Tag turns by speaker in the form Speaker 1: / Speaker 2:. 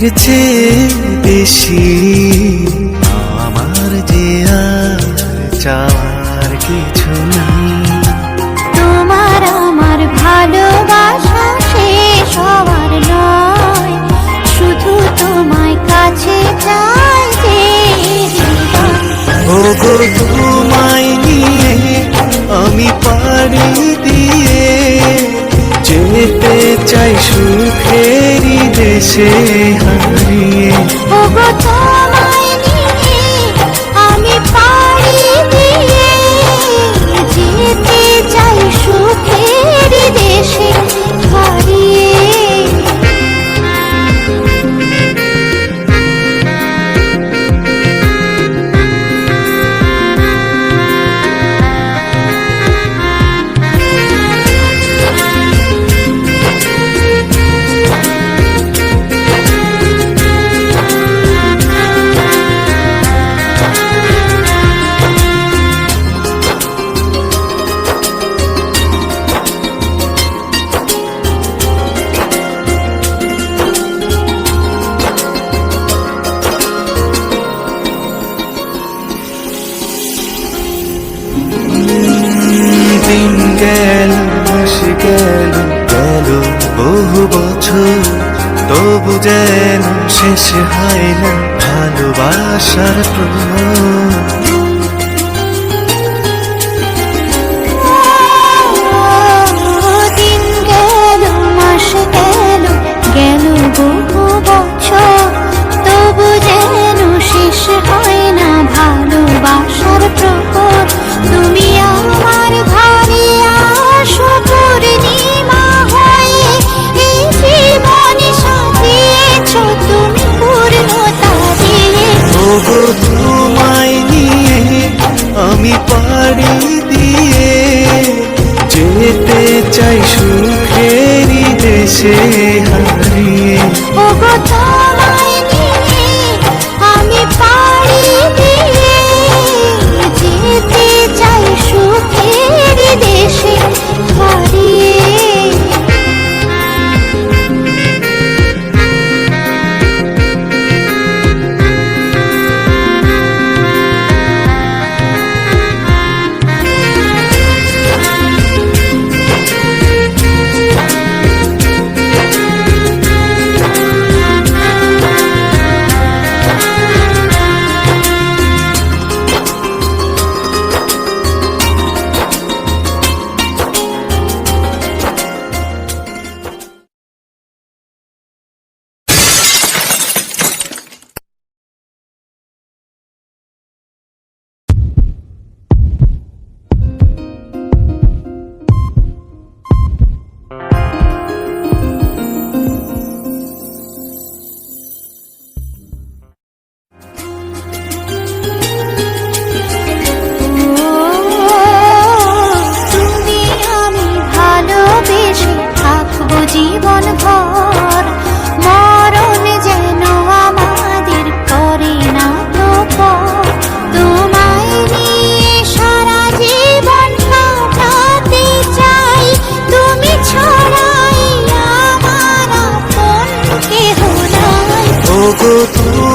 Speaker 1: বুকের চেয়ে বেশি আমার যে আর চার কিছু
Speaker 2: छे
Speaker 1: हरिए গেল গেল বহু বছর তবু যেন শেষ হয় না ভালোবাসার
Speaker 2: প্রভাব গেল বহু বছর।
Speaker 1: গো তোমায় আমি পারি দিয়ে যেতে চাই
Speaker 2: সুখেরি দেশে হারিয়ে।
Speaker 1: ও কথা 孤独